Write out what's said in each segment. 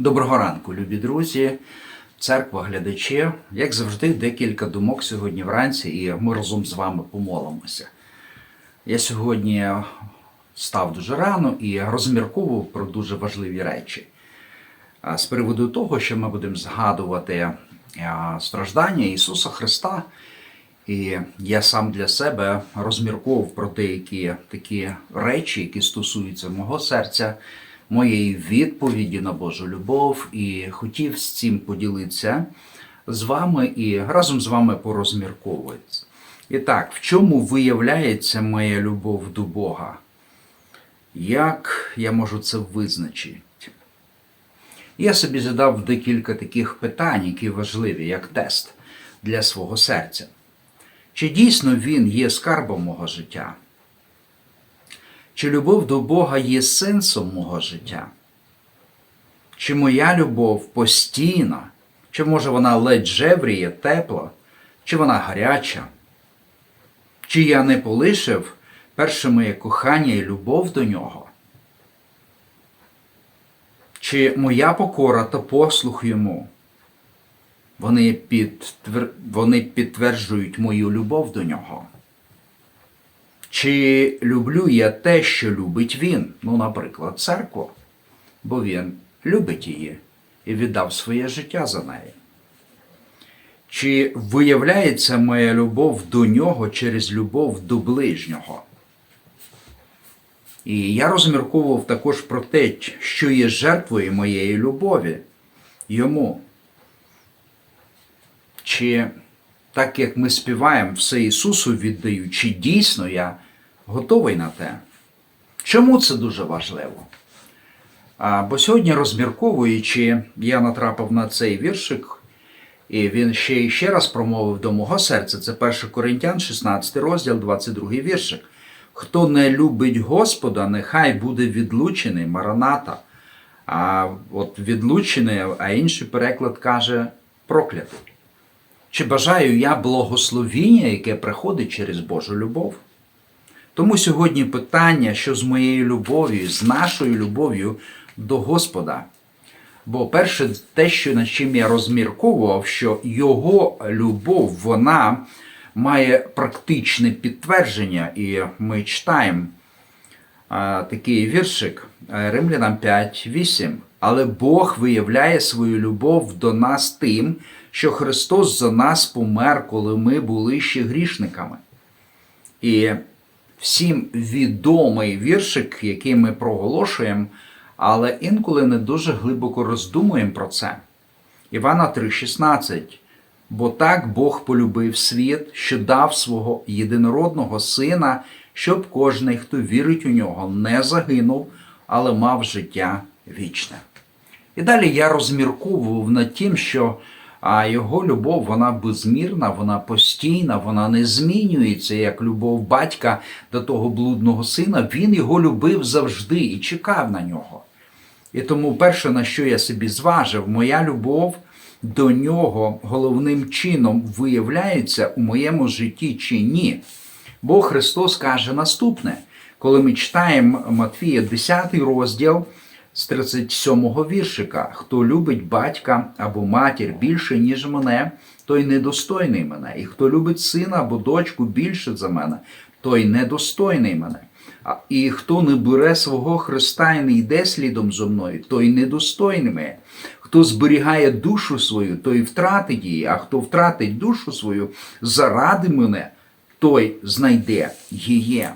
Доброго ранку, любі друзі, церква, глядачі. Як завжди, декілька думок сьогодні вранці, і ми разом з вами помолимося. Я сьогодні став дуже рано і розмірковував про дуже важливі речі. З приводу того, що ми будемо згадувати страждання Ісуса Христа. І я сам для себе розмірковував про деякі такі речі, які стосуються мого серця, моєї відповіді на Божу любов, і хотів з цим поділитися з вами і разом з вами порозмірковувати. І так, в чому виявляється моя любов до Бога? Як я можу це визначити? Я собі задав декілька таких питань, які важливі, як тест для свого серця. Чи дійсно він є скарбом мого життя? Чи любов до Бога є сенсом мого життя? Чи моя любов постійна? Чи може вона ледь жевріє, тепла? Чи вона гаряча? Чи я не полишив перше моє кохання і любов до нього? Чи моя покора та послух йому? Вони, підтвер... Вони підтверджують мою любов до нього. Чи люблю я те, що любить він? Ну, наприклад, церкву, бо він любить її і віддав своє життя за неї. Чи виявляється моя любов до нього через любов до ближнього? І я розмірковував також про те, що є жертвою моєї любові йому. Чи так як ми співаємо все Ісусу віддаю, чи дійсно я готовий на те? Чому це дуже важливо? А, Бо сьогодні, розмірковуючи, я натрапив на цей віршик, і він ще і ще раз промовив до мого серця. Це 1 Коринтян, 16 розділ, 22 віршик. Хто не любить Господа, нехай буде відлучений, мараната. А от відлучений, а інший переклад каже проклятий. Чи бажаю я благословіння, яке приходить через Божу любов? Тому сьогодні питання, що з моєю любов'ю, з нашою любов'ю до Господа. Бо перше, те, що над чим я розмірковував, що Його любов, вона має практичне підтвердження, і ми читаємо а, такий віршик Римлянам 5.8. Але Бог виявляє свою любов до нас тим, що Христос за нас помер, коли ми були ще грішниками. І всім відомий віршик, який ми проголошуємо, але інколи не дуже глибоко роздумуємо про це. Івана 3,16. Бо так Бог полюбив світ, що дав свого єдинородного Сина, щоб кожний, хто вірить у нього, не загинув, але мав життя вічне. І далі я розмірковував над тим, що а його любов вона безмірна, вона постійна, вона не змінюється, як любов батька до того блудного сина. Він його любив завжди і чекав на нього. І тому перше, на що я собі зважив, моя любов до нього головним чином виявляється у моєму житті чи ні. Бо Христос каже наступне, коли ми читаємо Матвія 10 розділ з 37 го віршика: хто любить батька або матір більше, ніж мене, той недостойний мене. І хто любить сина або дочку більше за мене, той недостойний мене. І хто не бере свого Христа і не йде слідом зо мною, той недостойний мене. Хто зберігає душу свою, той втратить її, а хто втратить душу свою заради мене, той знайде її.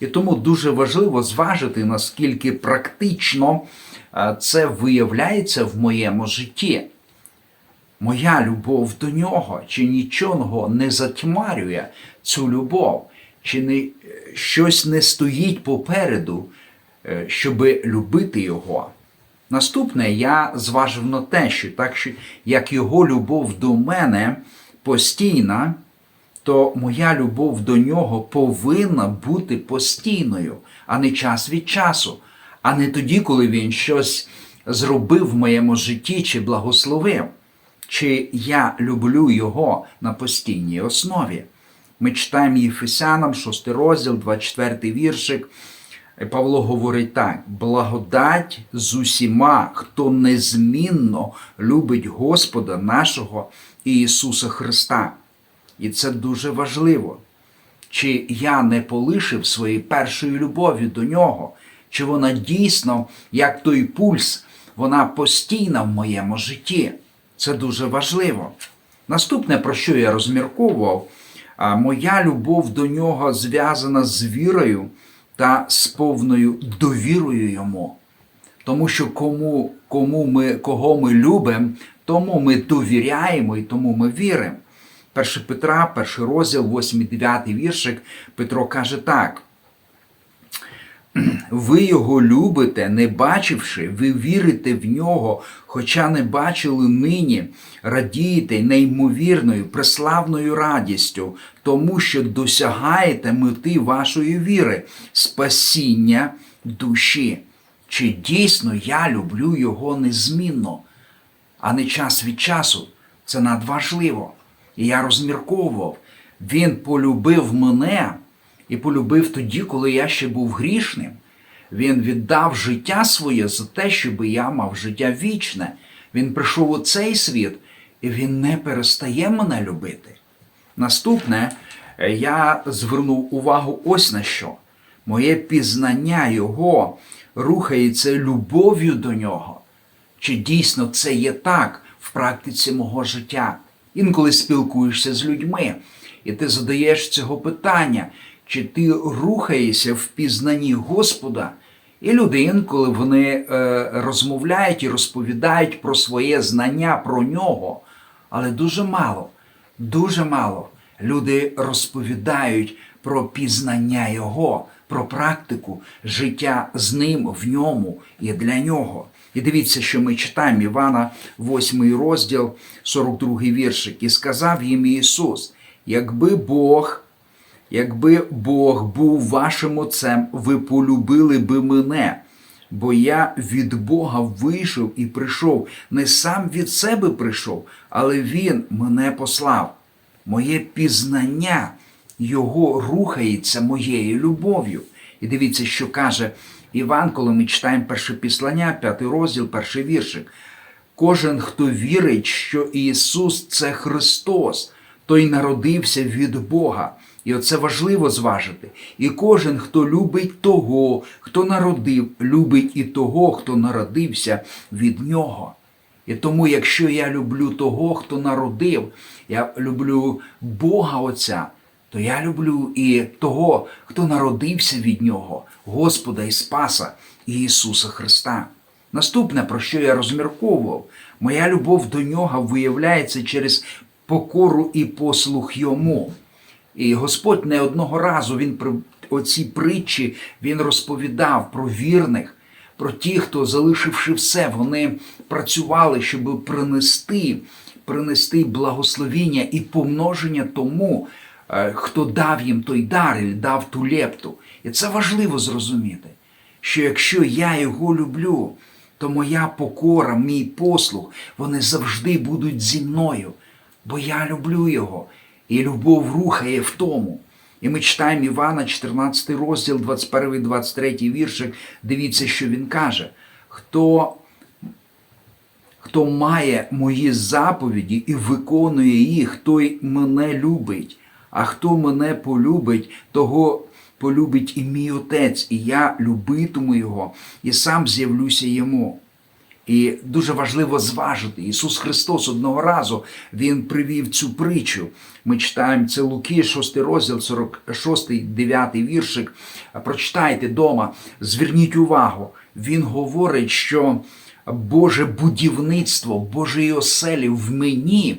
І тому дуже важливо зважити, наскільки практично це виявляється в моєму житті. Моя любов до нього, чи нічого не затьмарює цю любов, чи не, щось не стоїть попереду, щоб любити його. Наступне я зважив на те, що так що як його любов до мене постійна, то моя любов до нього повинна бути постійною, а не час від часу, а не тоді, коли він щось зробив в моєму житті чи благословив, чи я люблю його на постійній основі. Ми читаємо Єфесянам, 6 розділ, 24 віршик. Павло говорить так: благодать з усіма, хто незмінно любить Господа нашого Ісуса Христа. І це дуже важливо. Чи я не полишив своєї першої любові до нього, чи вона дійсно, як той пульс, вона постійна в моєму житті. Це дуже важливо. Наступне, про що я розмірковував, моя любов до нього зв'язана з вірою та з повною довірою йому. Тому що кому, кому ми, кого ми любимо, тому ми довіряємо і тому ми віримо. 1 Петра, перший розділ, 8-9 віршик, Петро каже так. Ви його любите, не бачивши, ви вірите в нього, хоча не бачили нині, радієте неймовірною, преславною радістю, тому що досягаєте мети вашої віри, спасіння душі. Чи дійсно я люблю його незмінно, а не час від часу? Це надважливо. І я розмірковував. Він полюбив мене і полюбив тоді, коли я ще був грішним. Він віддав життя своє за те, щоб я мав життя вічне. Він прийшов у цей світ, і він не перестає мене любити. Наступне, е, я звернув увагу ось на що. Моє пізнання Його рухається любов'ю до нього. Чи дійсно це є так в практиці мого життя? Інколи спілкуєшся з людьми, і ти задаєш цього питання, чи ти рухаєшся в пізнанні Господа? І люди інколи вони е, розмовляють і розповідають про своє знання про нього, але дуже мало, дуже мало люди розповідають про пізнання Його, про практику життя з ним, в ньому і для нього. І дивіться, що ми читаємо Івана, 8 розділ, 42 віршик. І сказав їм Ісус: якби Бог, якби Бог був вашим отцем, ви полюбили би мене. Бо я від Бога вийшов і прийшов, не сам від себе прийшов, але Він мене послав. Моє пізнання Його рухається моєю любов'ю. І дивіться, що каже Іван, коли ми читаємо перше післання, п'ятий розділ, перший віршик. Кожен, хто вірить, що Ісус це Христос, той народився від Бога. І оце важливо зважити. І кожен, хто любить того, хто народив, любить і того, хто народився від Нього. І тому, якщо я люблю того, хто народив, я люблю Бога Отця, то я люблю і того, хто народився від Нього, Господа і Спаса Ісуса Христа. Наступне, про що я розмірковував, моя любов до нього виявляється через покору і послух йому. І Господь не одного разу він при оці притчі він розповідав про вірних, про ті, хто, залишивши все, вони працювали, щоб принести, принести благословіння і помноження тому, хто дав їм той дар, дав ту лепту. І це важливо зрозуміти, що якщо я його люблю, то моя покора, мій послух, вони завжди будуть зі мною, бо я люблю його, і любов рухає в тому. І ми читаємо Івана, 14 розділ, 21-23 віршик. Дивіться, що він каже. Хто, хто має мої заповіді і виконує їх, той мене любить. А хто мене полюбить, того полюбить і мій отець, і я любитиму його, і сам з'явлюся йому. І дуже важливо зважити. Ісус Христос одного разу Він привів цю притчу. Ми читаємо це Луки, 6 розділ, 46, 9 віршик. Прочитайте дома, зверніть увагу. Він говорить, що Боже будівництво, Божої оселі в мені,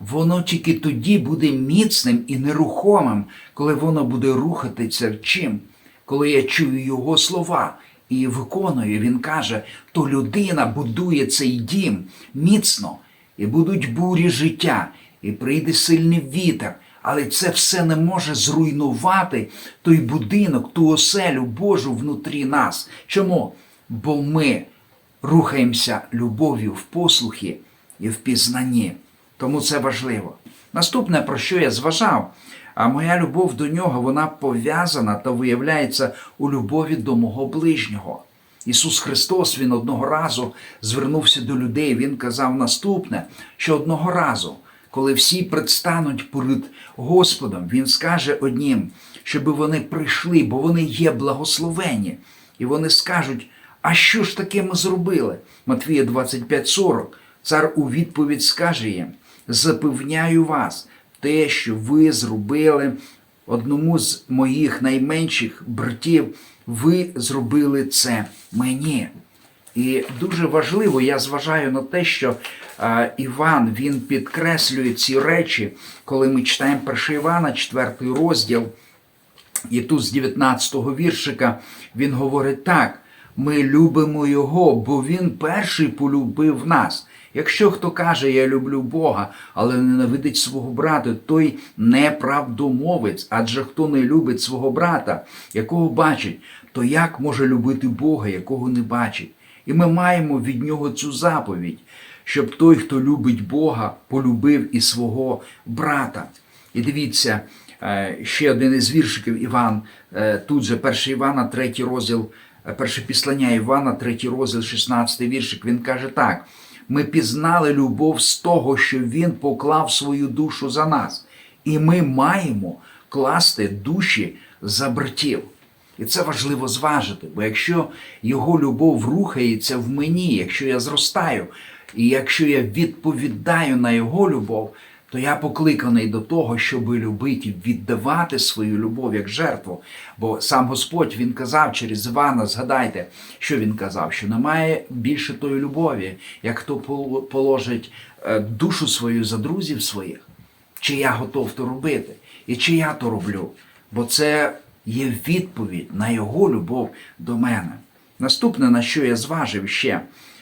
воно тільки тоді буде міцним і нерухомим, коли воно буде рухатися чим? Коли я чую Його слова і виконує, він каже, то людина будує цей дім міцно, і будуть бурі життя, і прийде сильний вітер. Але це все не може зруйнувати той будинок, ту оселю Божу внутрі нас. Чому? Бо ми рухаємося любов'ю в послухі і в пізнанні. Тому це важливо. Наступне, про що я зважав, А моя любов до нього вона пов'язана та виявляється у любові до мого ближнього. Ісус Христос Він одного разу звернувся до людей. Він казав наступне, що одного разу, коли всі предстануть перед Господом, Він скаже однім, щоб вони прийшли, бо вони є благословені. І вони скажуть, а що ж таке ми зробили? Матвія 25,40. Цар у відповідь скаже їм: запевняю вас, те, що ви зробили одному з моїх найменших братів, ви зробили це мені. І дуже важливо, я зважаю на те, що Іван він підкреслює ці речі, коли ми читаємо 1 Івана, 4 розділ, і тут з 19-го віршика він говорить так: ми любимо Його, бо Він перший полюбив нас. Якщо хто каже, я люблю Бога, але ненавидить свого брата, той неправдомовець, адже хто не любить свого брата, якого бачить, то як може любити Бога, якого не бачить? І ми маємо від нього цю заповідь, щоб той, хто любить Бога, полюбив і свого брата. І дивіться, е, ще один із віршиків Іван, е, тут же 1 Івана, 3 розділ, перше післання Івана, 3 розділ, 16 віршик, він каже так: ми пізнали любов з того, що Він поклав свою душу за нас, і ми маємо класти душі за братів. І це важливо зважити, бо якщо його любов рухається в мені, якщо я зростаю, і якщо я відповідаю на його любов, то я покликаний до того, щоб любити, віддавати свою любов як жертву. Бо сам Господь Він казав через Івана, згадайте, що він казав, що немає більше тої любові, як хто положить е, душу свою за друзів своїх, чи я готов то робити, і чи я то роблю. Бо це є відповідь на його любов до мене. Наступне, на що я зважив ще,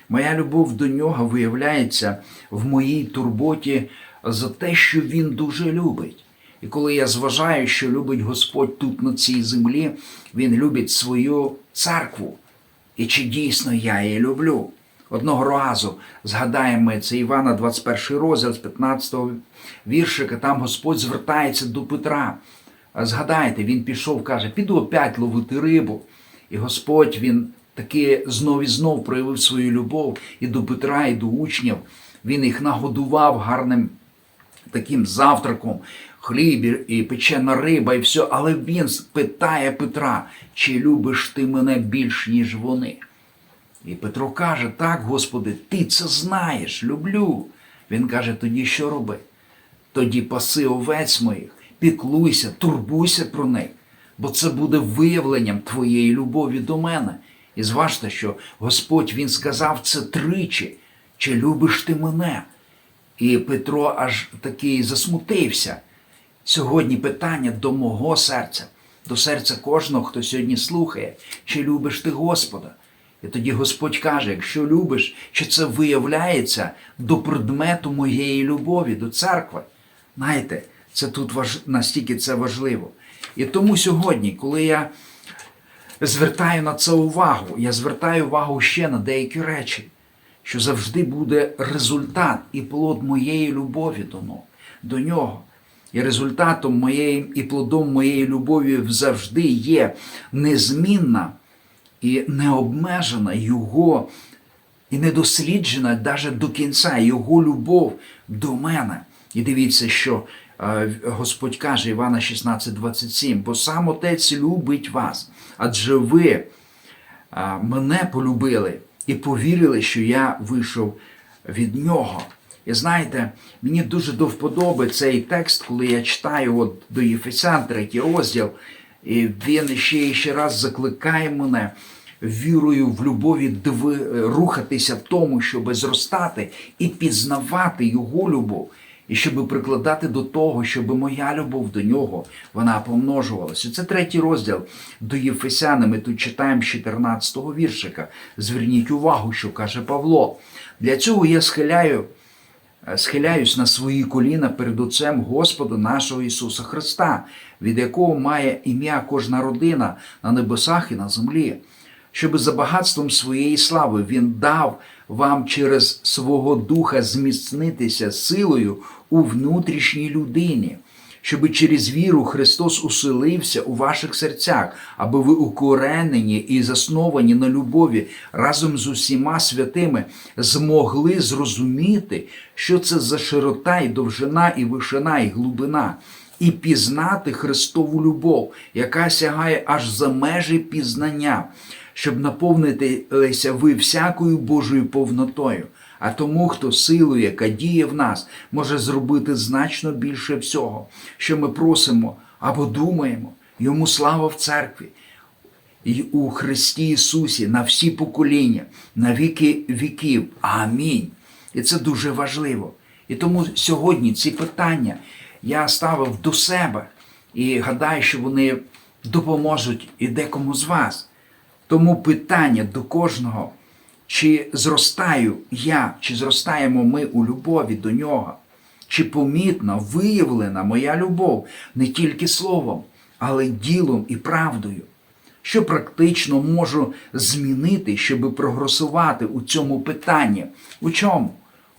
моя любов до нього виявляється в моїй турботі за те, що він дуже любить. І коли я зважаю, що любить Господь тут на цій землі, Він любить свою церкву. І чи дійсно я її люблю? Одного разу згадаємо це Івана, 21 розділ з 15 віршика, там Господь звертається до Петра. Згадайте, він пішов, каже, піду опять ловити рибу. І Господь він таки знов і знов проявив свою любов і до Петра, і до учнів. Він їх нагодував гарним таким завтраком, хліб і печена риба, і все. Але він питає Петра, чи любиш ти мене більш, ніж вони? І Петро каже: Так, Господи, ти це знаєш, люблю. Він каже: тоді що роби? Тоді паси овець моїх, піклуйся, турбуйся про них, бо це буде виявленням твоєї любові до мене. І зважте, що Господь Він сказав це тричі. Чи любиш ти мене? І Петро аж такий засмутився. Сьогодні питання до мого серця, до серця кожного, хто сьогодні слухає, чи любиш ти Господа? І тоді Господь каже: якщо любиш, чи це виявляється до предмету моєї любові, до церкви. Знаєте, це тут важ... настільки це важливо. І тому сьогодні, коли я звертаю на це увагу, я звертаю увагу ще на деякі речі, що завжди буде результат і плод моєї любові до нього. І результатом моєї і плодом моєї любові завжди є незмінна і необмежена Його, і недосліджена навіть до кінця Його любов до мене. І дивіться, що е, Господь каже Івана 16,27, бо сам Отець любить вас, адже ви е, мене полюбили і повірили, що я вийшов від нього. І знаєте, мені дуже до вподоби цей текст, коли я читаю от до Єфесян, третій розділ, і він ще ще раз закликає мене вірою в любові рухатися тому, щоб зростати і пізнавати його любов, і щоб прикладати до того, щоб моя любов до нього вона помножувалася. Це третій розділ до Єфесяни. Ми тут читаємо з 14-го віршика. Зверніть увагу, що каже Павло. Для цього я схиляю. Схиляюсь на свої коліна перед Отцем Господа нашого Ісуса Христа, від якого має ім'я кожна родина на небесах і на землі, щоб за багатством своєї слави Він дав вам через свого Духа зміцнитися силою у внутрішній людині, щоб через віру Христос уселився у ваших серцях, аби ви укоренені і засновані на любові разом з усіма святими змогли зрозуміти, що це за широта і довжина, і вишина, і глибина, і пізнати Христову любов, яка сягає аж за межі пізнання, щоб наповнитися ви всякою Божою повнотою. А тому, хто силою, яка діє в нас, може зробити значно більше всього, що ми просимо або думаємо. Йому слава в церкві і у Христі Ісусі на всі покоління, на віки віків. Амінь. І це дуже важливо. І тому сьогодні ці питання я ставив до себе і гадаю, що вони допоможуть і декому з вас. Тому питання до кожного, чи зростаю я, чи зростаємо ми у любові до нього, чи помітно виявлена моя любов не тільки словом, але й ділом і правдою. Що практично можу змінити, щоб прогресувати у цьому питанні? У чому?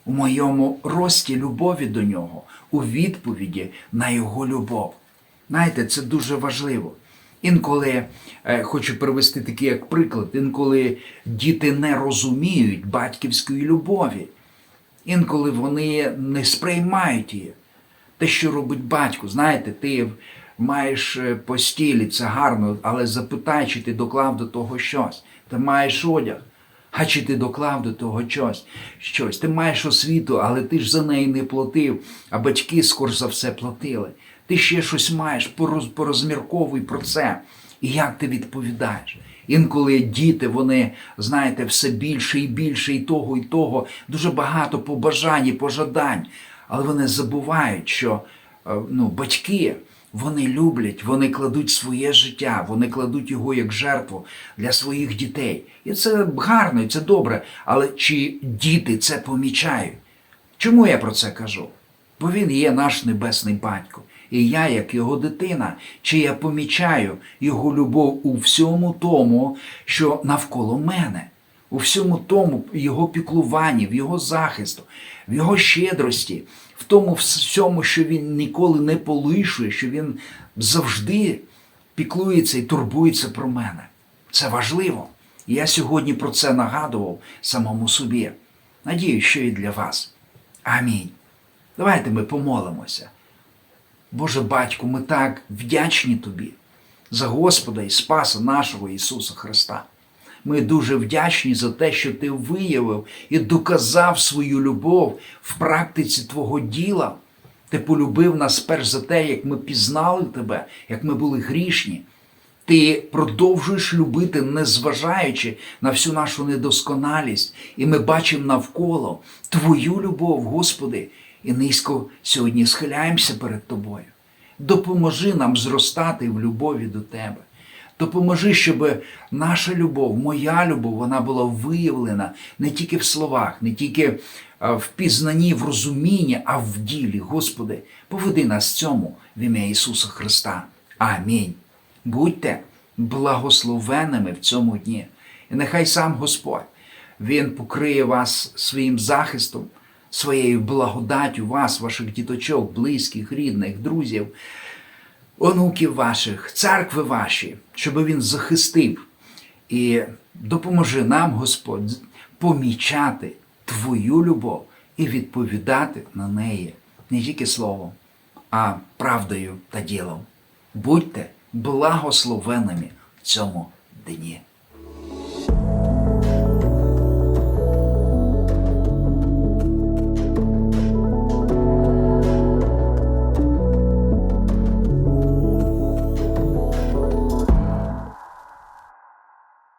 У моєму рості любові до нього, у відповіді на його любов. Знаєте, це дуже важливо. Інколи е, хочу привести такий як приклад, інколи діти не розуміють батьківської любові, інколи вони не сприймають її. Те, що робить батько, знаєте, ти маєш е, постілі, це гарно, але запитай, чи ти доклав до того щось. Ти маєш одяг, а чи ти доклав до того щось. щось. Ти маєш освіту, але ти ж за неї не платив, а батьки скорш за все платили. Ти ще щось маєш, пороз- порозмірковуй про це. І як ти відповідаєш? Інколи діти, вони, знаєте, все більше і більше, і того, і того, дуже багато побажань і пожадань. Але вони забувають, що е, ну, батьки вони люблять, вони кладуть своє життя, вони кладуть його як жертву для своїх дітей. І це гарно, і це добре. Але чи діти це помічають? Чому я про це кажу? Бо він є наш небесний батько. І я, як його дитина, чи я помічаю його любов у всьому тому, що навколо мене, у всьому тому його піклуванні, в його захисту, в його щедрості, в тому всьому, що він ніколи не полишує, що він завжди піклується і турбується про мене. Це важливо. Я сьогодні про це нагадував самому собі. Надію, що і для вас. Амінь. Давайте ми помолимося. Боже Батько, ми так вдячні Тобі за Господа і Спаса нашого Ісуса Христа. Ми дуже вдячні за те, що Ти виявив і доказав свою любов в практиці Твого діла. Ти полюбив нас перш за те, як ми пізнали Тебе, як ми були грішні. Ти продовжуєш любити, незважаючи на всю нашу недосконалість, і ми бачимо навколо Твою любов, Господи, і низько сьогодні схиляємося перед Тобою. Допоможи нам зростати в любові до Тебе. Допоможи, щоб наша любов, моя любов, вона була виявлена не тільки в словах, не тільки в пізнанні, в розумінні, а в ділі. Господи, поведи нас цьому в ім'я Ісуса Христа. Амінь. Будьте благословеними в цьому дні. І нехай сам Господь Він покриє вас своїм захистом, своєю благодаттю вас, ваших діточок, близьких, рідних, друзів, онуків ваших, церкви ваші, щоб він захистив. І допоможи нам, Господь, помічати Твою любов і відповідати на неї не тільки словом, а правдою та ділом. Будьте благословеними в цьому дні.